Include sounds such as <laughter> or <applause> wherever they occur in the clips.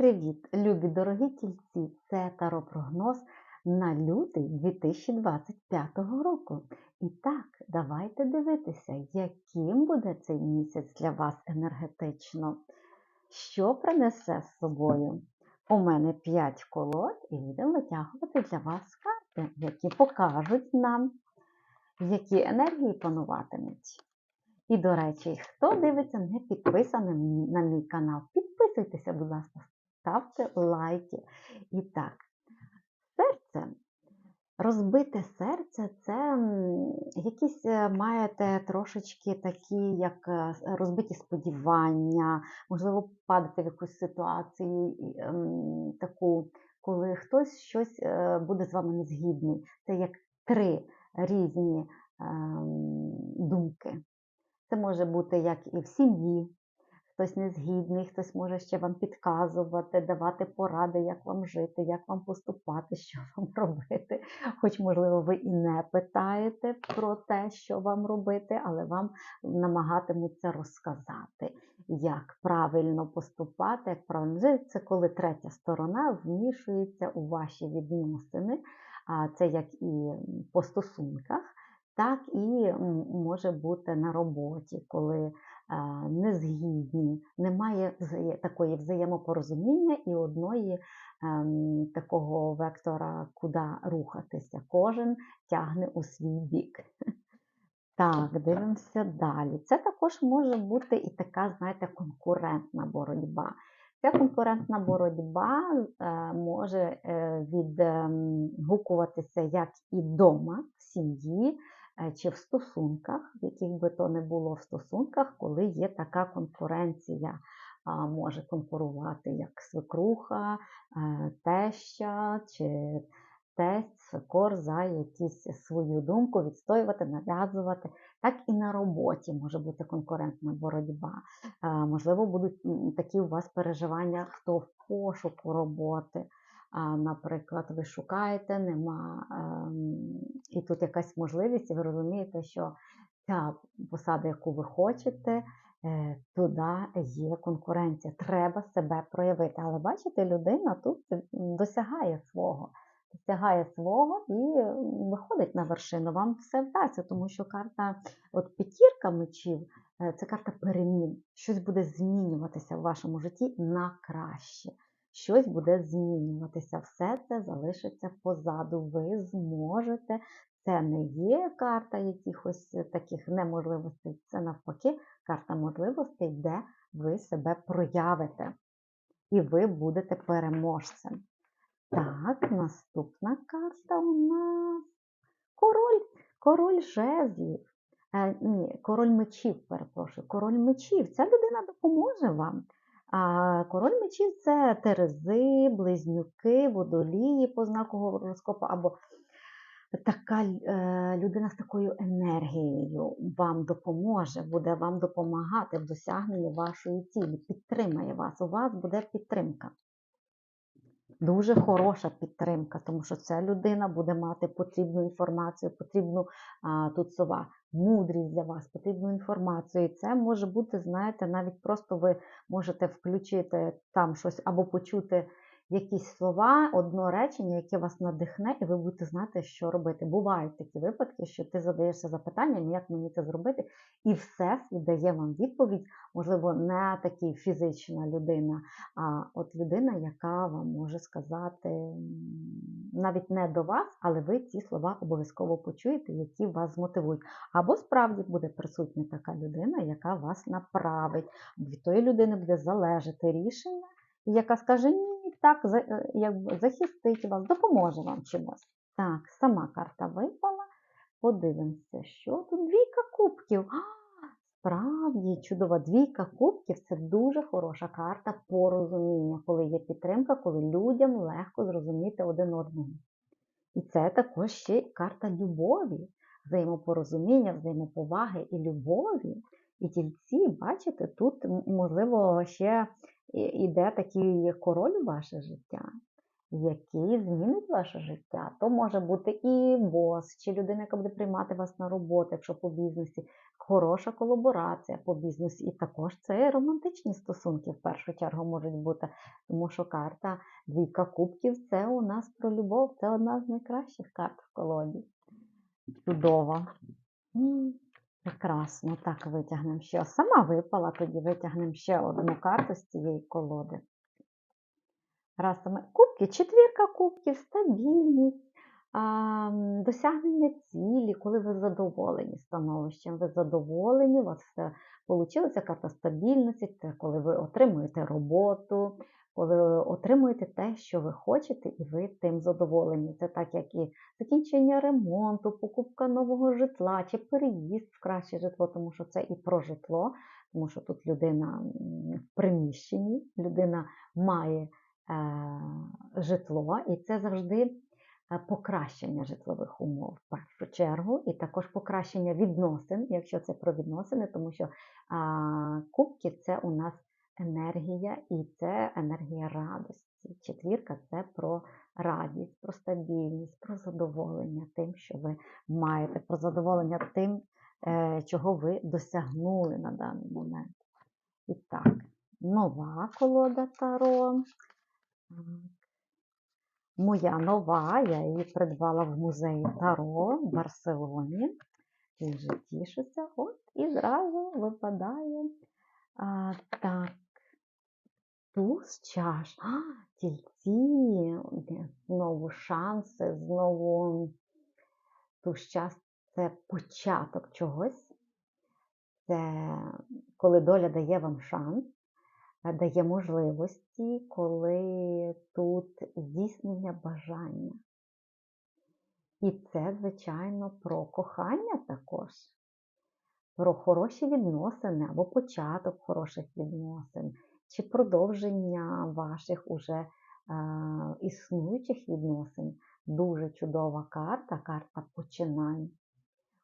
Привіт, любі дорогі тільці! Це таропрогноз на лютий 2025 року. І так, давайте дивитися, яким буде цей місяць для вас енергетично. Що принесе з собою? У мене 5 колод, і будемо витягувати для вас карти, які покажуть нам, які енергії пануватимуть. І, до речі, хто дивиться не підписаний на мій канал, підписуйтеся, будь ласка, ставте лайки. І так, серце. Розбите серце це якісь е, маєте трошечки такі, як е, розбиті сподівання, можливо, падати в якусь ситуацію ем, таку, коли хтось щось е, буде з вами незгідний. Це як три різні ем, думки. Це може бути як і в сім'ї, хтось незгідний, хтось може ще вам підказувати, давати поради, як вам жити, як вам поступати, що <laughs> вам робити. Хоч, можливо, ви і не питаєте про те, що вам робити, але вам намагатимуться розказати, як правильно поступати, як правильно жити. Це коли третя сторона вмішується у ваші відносини. Це як і по стосунках так і може бути на роботі, коли незгідні, немає такої взаємопорозуміння і одної ем, такого вектора, куди рухатися. Кожен тягне у свій бік. Так, дивимося далі. Це також може бути і така, знаєте, конкурентна боротьба. Ця конкурентна боротьба е, може е, відгукуватися як і вдома, в сім'ї, Е, чи в стосунках, в яких би то не було в стосунках, коли є така конкуренція, може конкурувати як свекруха, е, теща чи тесть, свекор за якісь свою думку відстоювати, нав'язувати. Так і на роботі може бути конкурентна боротьба. Е, можливо, будуть такі у вас переживання, хто в пошуку роботи. Наприклад, ви шукаєте, нема, ем, і тут якась можливість, і ви розумієте, що ця посада, яку ви хочете, е, туди є конкуренція. Треба себе проявити. Але бачите, людина тут досягає свого, досягає свого і виходить на вершину. Вам все вдасться, тому що карта от п'ятірка мечів е, це карта перемін. Щось буде змінюватися в вашому житті на краще щось буде змінюватися. Все це залишиться позаду. Ви зможете. Це не є карта якихось таких неможливостей, це навпаки, карта можливостей, де ви себе проявите. І ви будете переможцем. Так, наступна карта у нас король, король жезлів. Е, ні, король мечів, перепрошую, король мечів. Ця людина допоможе вам. Король мечів це терези, близнюки, водолії по знаку гороскопу, або така е, людина з такою енергією вам допоможе, буде вам допомагати в досягненні вашої цілі, підтримає вас. У вас буде підтримка. Дуже хороша підтримка, тому що ця людина буде мати потрібну інформацію, потрібну а, тут сова, мудрість для вас, потрібну інформацію. І це може бути, знаєте, навіть просто ви можете включити там щось або почути якісь слова, одно речення, яке вас надихне, і ви будете знати, що робити. Бувають такі випадки, що ти задаєшся запитанням, як мені це зробити, і всесвіт дає вам відповідь, можливо, не такі фізична людина, а от людина, яка вам може сказати навіть не до вас, але ви ці слова обов'язково почуєте, які вас змотивують. Або справді буде присутня така людина, яка вас направить. Від тої людини буде залежати рішення, яка скаже ні так е, якби, захистить вас, допоможе вам чимось. Так, сама карта випала. Подивимося, що тут двійка кубків. А, Справді, чудова двійка кубків це дуже хороша карта порозуміння, коли є підтримка, коли людям легко зрозуміти один одного. І це також ще карта любові, взаємопорозуміння, взаємоповаги і любові. І тільці, бачите, тут, можливо, ще іде такий король у ваше життя. який змінить ваше життя. То може бути і бос, чи людина, яка буде приймати вас на роботу, якщо по бізнесі, хороша колаборація по бізнесу. І також це романтичні стосунки в першу чергу можуть бути, тому що карта двійка кубків це у нас про любов, це одна з найкращих карт в колоді. Чудово. Прекрасно, так витягнемо ще. Сама випала, тоді витягнемо ще одну карту з цієї колоди. Раз кубки, четвірка кубків, стабільність, а, досягнення цілі, коли ви задоволені становищем, ви задоволені, у вас все вийшло. Карта стабільності, це коли ви отримуєте роботу, коли ви отримуєте те, що ви хочете, і ви тим задоволені. Це так, як і закінчення ремонту, покупка нового житла чи переїзд в краще житло, тому що це і про житло, тому що тут людина в приміщенні, людина має е, житло, і це завжди е, покращення житлових умов в першу чергу, і також покращення відносин, якщо це про відносини, тому що а, кубки це у нас енергія, і це енергія радості. Четвірка це про радість, про стабільність, про задоволення тим, що ви маєте, про задоволення тим, е, чого ви досягнули на даний момент. І так, нова колода Таро. Моя нова, я її придбала в музеї Таро в Барселоні. Дуже тішуся. От і зразу випадає. А, так. Туз чаш. А, тільці. Знову шанси, знову туз час це початок чогось. Це коли доля дає вам шанс, дає можливості, коли тут здійснення бажання. І це, звичайно, про кохання також, про хороші відносини або початок хороших відносин, чи продовження ваших уже е, існуючих відносин. Дуже чудова карта, карта починань.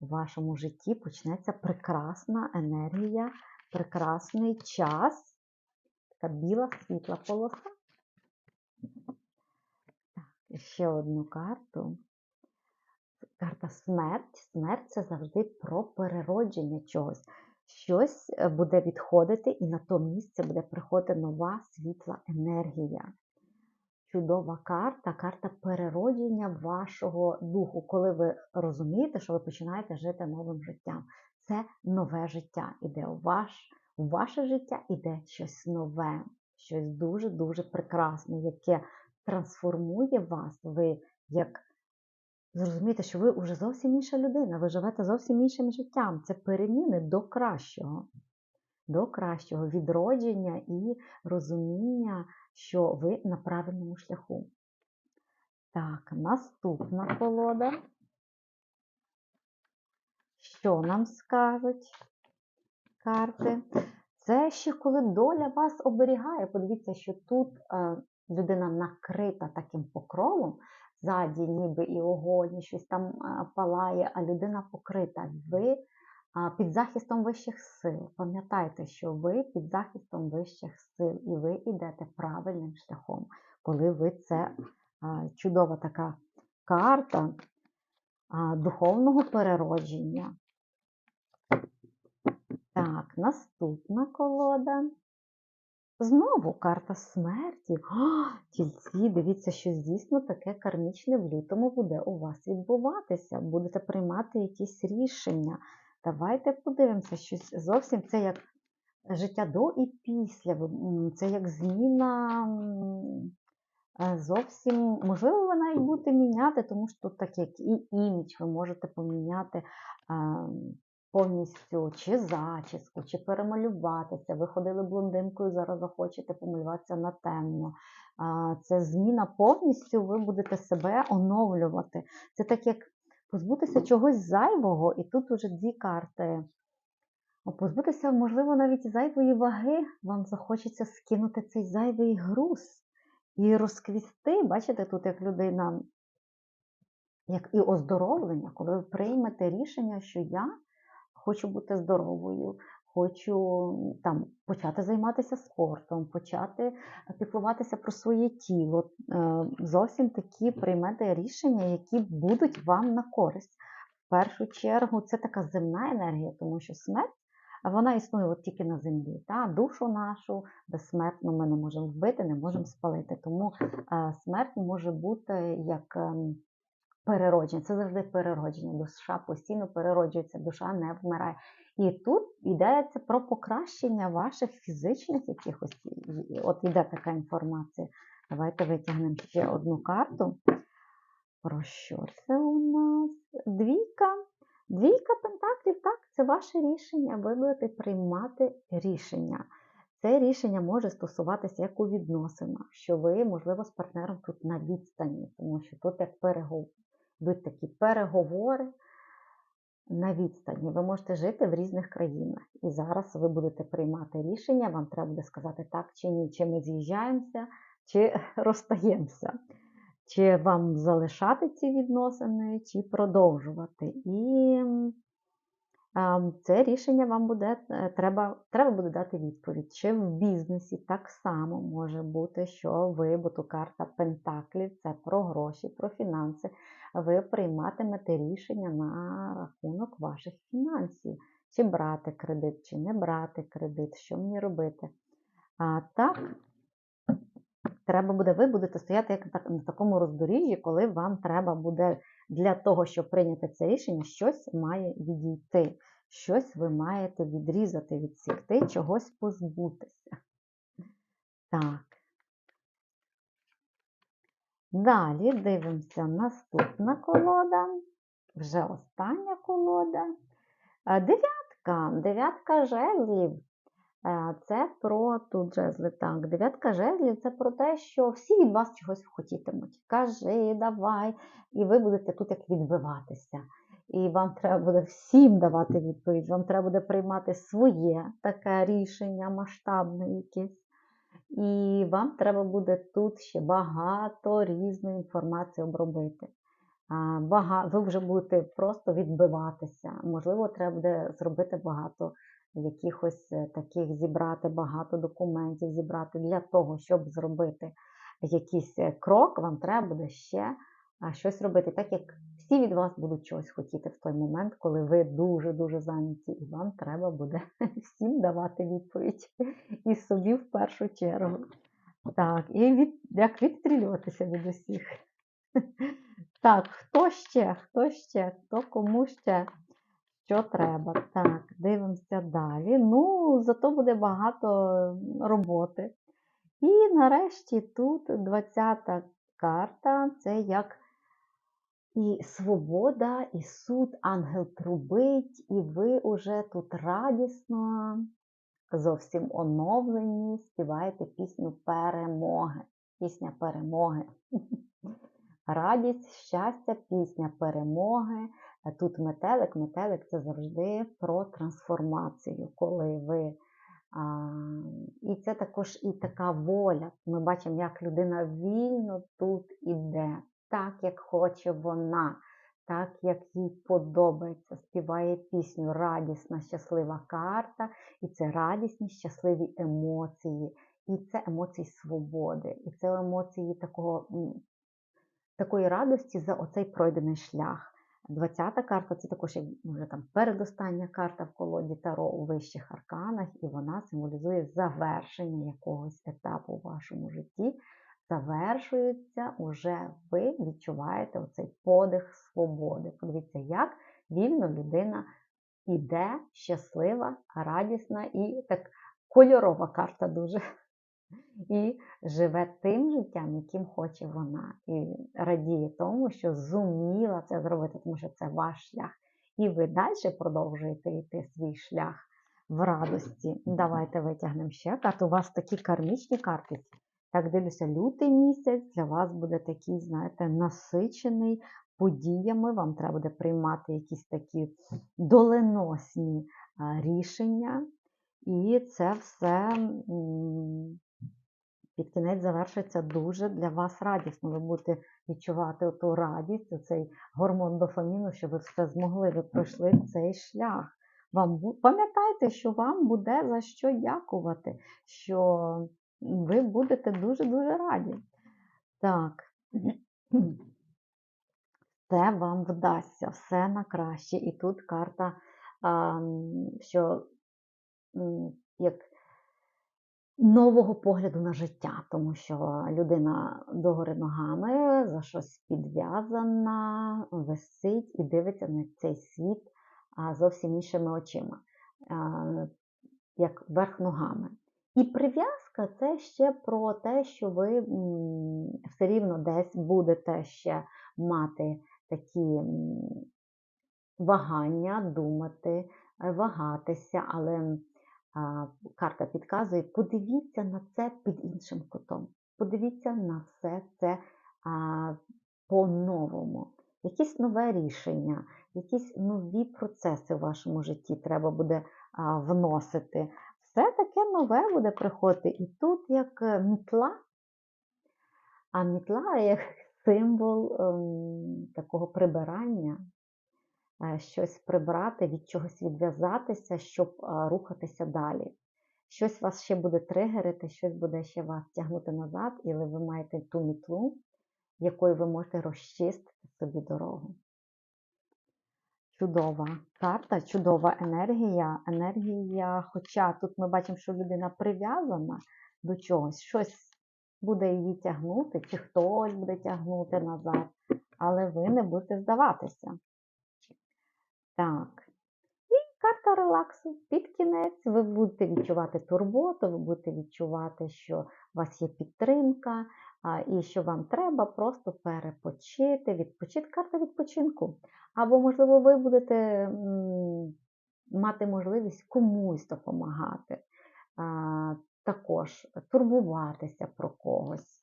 У вашому житті почнеться прекрасна енергія, прекрасний час, така біла світла полоса. Так, ще одну карту. Карта смерть. Смерть це завжди про переродження чогось. Щось е, буде відходити, і на то місце буде приходити нова світла енергія. Чудова карта, карта переродження вашого духу, коли ви розумієте, що ви починаєте жити новим життям. Це нове життя іде у ваш, у ваше життя іде щось нове, щось дуже-дуже прекрасне, яке трансформує вас. Ви як зрозумієте, що ви вже зовсім інша людина, ви живете зовсім іншим життям. Це переміни до кращого, до кращого відродження і розуміння, що ви на правильному шляху. Так, наступна колода. Що нам скажуть карти? Це ще коли доля вас оберігає. Подивіться, що тут е, людина накрита таким покровом, ззаді ніби і огонь, і щось там палає, а людина покрита. Ви під захистом вищих сил. Пам'ятайте, що ви під захистом вищих сил, і ви йдете правильним шляхом, коли ви це чудова така карта духовного переродження. Так, наступна колода. Знову карта смерті. О, <gasps> тільці, дивіться, що дійсно таке кармічне в лютому буде у вас відбуватися. Будете приймати якісь рішення. Давайте подивимося, що зовсім це як життя до і після. Це як зміна е, зовсім, можливо, ви навіть будете міняти, тому що тут так як і імідж, ви можете поміняти е, повністю чи зачіску, чи перемалюватися. Ви ходили блондинкою, зараз захочете помалюватися на темно. Це зміна повністю, ви будете себе оновлювати. Це так як позбутися чогось зайвого, і тут уже дві карти. Позбутися, можливо, навіть зайвої ваги, вам захочеться скинути цей зайвий груз і розквісти. Бачите, тут як людина, як і оздоровлення, коли ви приймете рішення, що я хочу бути здоровою, хочу там почати займатися спортом, почати піклуватися про своє тіло. Е, Зовсім такі приймете рішення, які будуть вам на користь. В першу чергу це така земна енергія, тому що смерть вона існує от тільки на землі. Та? Душу нашу безсмертну ми не можемо вбити, не можемо спалити. Тому е, смерть може бути як ем, переродження. Це завжди переродження. Душа постійно перероджується, душа не вмирає. І тут йдеться про покращення ваших фізичних якихось. От іде така інформація. Давайте витягнемо ще одну карту. Про що це у нас? Двійка. Двійка пентаклів, так, це ваше рішення. Ви будете приймати рішення. Це рішення може стосуватися як у відносинах, що ви, можливо, з партнером тут на відстані, тому що тут як перегов... йдуть такі переговори на відстані. Ви можете жити в різних країнах. І зараз ви будете приймати рішення, вам треба буде сказати так чи ні, чи ми з'їжджаємося, чи <laughs> розстаємося. Чи вам залишати ці відносини, чи продовжувати. І це рішення вам буде е, треба, треба буде дати відповідь. Чи в бізнесі так само може бути, що ви, бо ту карта Пентаклів, це про гроші, про фінанси. Ви прийматимете рішення на рахунок ваших фінансів, чи брати кредит, чи не брати кредит, що мені робити. А так, треба буде, ви будете стояти як на такому роздоріжжі, коли вам треба буде для того, щоб прийняти це рішення, щось має відійти, щось ви маєте відрізати, відсікти, чогось позбутися. Так. Далі дивимося наступна колода, вже остання колода. Дев'ятка, дев'ятка жезлів. Е, Це про тут жезли. Так, дев'ятка жезлів це про те, що всі від вас чогось хотітимуть. Кажи, давай, і ви будете тут як відбиватися. І вам треба буде всім давати відповідь, вам треба буде приймати своє таке рішення, масштабне якесь. І вам треба буде тут ще багато різної інформації обробити. Ви вже будете просто відбиватися. Можливо, треба буде зробити багато якихось е, таких зібрати багато документів, зібрати для того, щоб зробити якийсь е, крок, вам треба буде ще щось робити, так як всі від вас будуть чогось хотіти в той момент, коли ви дуже-дуже зайняті, і вам треба буде <laughs> всім давати відповідь і собі в першу чергу. Так, і від, як відстрілюватися від усіх. <laughs> Так, хто ще? Хто ще? Хто кому ще? Що треба? Так, дивимося далі. Ну, зато буде багато роботи. І нарешті тут 20-та карта це як і свобода, і суд, ангел трубить, і ви уже тут радісно, зовсім оновлені, співаєте пісню перемоги. Пісня перемоги. <laughs> Радість, щастя, пісня перемоги. Тут метелик, метелик це завжди про трансформацію, коли ви. А, і це також і така воля. Ми бачимо, як людина вільно тут іде, так, як хоче вона, так, як їй подобається, співає пісню радісна, щаслива карта, і це радісні, щасливі емоції, і це емоції свободи, і це емоції такого, такої радості за оцей пройдений шлях. 20-та карта це також вже там передостання карта в колоді Таро у вищих арканах, і вона символізує завершення якогось етапу у вашому житті. Завершується, уже ви відчуваєте оцей подих свободи. Подивіться, як вільно людина іде, щаслива, радісна і так кольорова карта дуже. І живе тим життям, яким хоче вона, і радіє тому, що зуміла це зробити, тому що це ваш шлях. І ви далі продовжуєте йти свій шлях в радості. Давайте витягнемо ще карту. У вас такі кармічні карти. Так, дивлюся, лютий місяць для вас буде такий, знаєте, насичений подіями. Вам треба буде приймати якісь такі доленосні рішення. І це все під кінець завершиться дуже для вас радісно. Ви будете відчувати ту радість, цей гормон дофаміну, що ви все змогли, ви пройшли цей шлях. Вам пам'ятайте, що вам буде за що дякувати, що ви будете дуже-дуже раді. Так, все вам вдасться, все на краще. І тут карта, що як нового погляду на життя, тому що людина догори ногами за щось підв'язана, висить і дивиться на цей світ зовсім іншими очима, як верх ногами. І прив'язка це ще про те, що ви все рівно десь будете ще мати такі вагання, думати, вагатися, але карта підказує, подивіться на це під іншим кутом. Подивіться на все це по-новому. Якесь нове рішення, якісь нові процеси в вашому житті треба буде вносити. Все таке нове буде приходити. І тут як е, мітла, а мітла як символ ем, такого прибирання, щось прибрати, від чогось відв'язатися, щоб е, рухатися далі. Щось вас ще буде тригерити, щось буде ще вас тягнути назад, і ви маєте ту мітлу, якою ви можете розчистити собі дорогу. Чудова карта, чудова енергія. Енергія, хоча тут ми бачимо, що людина прив'язана до чогось, щось буде її тягнути, чи хтось буде тягнути назад, але ви не будете здаватися. Так. І карта релаксу під кінець. Ви будете відчувати турботу, ви будете відчувати, що у вас є підтримка, і що вам треба просто перепочити, відпочити. Карта відпочинку. Або, можливо, ви будете мати можливість комусь допомагати, також турбуватися про когось.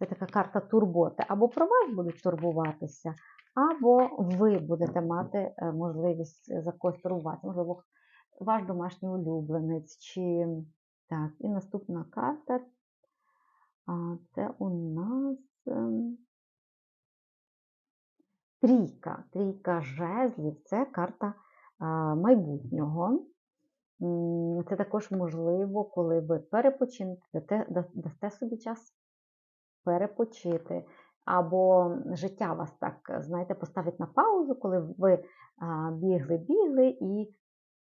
Це така карта турботи. Або про вас будуть турбуватися, або ви будете мати е, можливість за когось турбуватися. Можливо, ваш домашній улюбленець. чи... Так, і наступна карта. Це у нас ем, трійка. Трійка жезлів це карта майбутнього. Це також можливо, коли ви перепочинете, дасте собі час перепочити. Або життя вас так, знаєте, поставить на паузу, коли ви бігли, бігли, і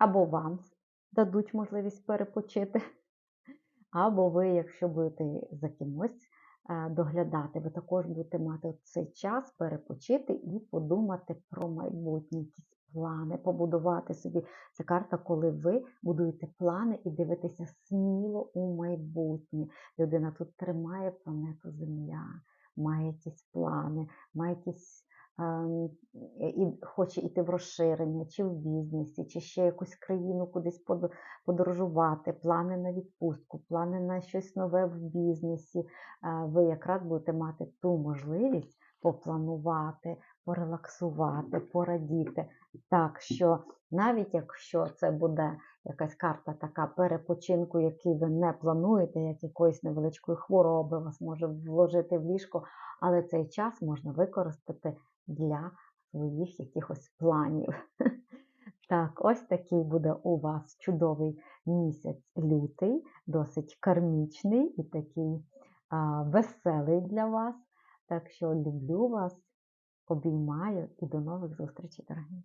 або вам дадуть можливість перепочити, <laughs> або ви, якщо будете за кимось доглядати, ви також будете мати цей час перепочити і подумати про майбутні якісь плани, побудувати собі. Це карта, коли ви будуєте плани і дивитеся сміло у майбутнє. Людина тут тримає планету Земля, має якісь плани, має якісь. ем, І хоче йти в розширення, чи в бізнесі, чи ще якусь країну кудись под- подорожувати, плани на відпустку, плани на щось нове в бізнесі. Е, Ви якраз будете мати ту можливість попланувати, порелаксувати, порадіти. Так що навіть якщо це буде якась карта така перепочинку, який ви не плануєте, як якоїсь невеличкої хвороби вас може вложити в ліжко, але цей час можна використати для своїх якихось планів. <laughs> Так, ось такий буде у вас чудовий місяць лютий, досить кармічний і такий а, веселий для вас. Так що люблю вас, обіймаю і до нових зустрічей, дорогі.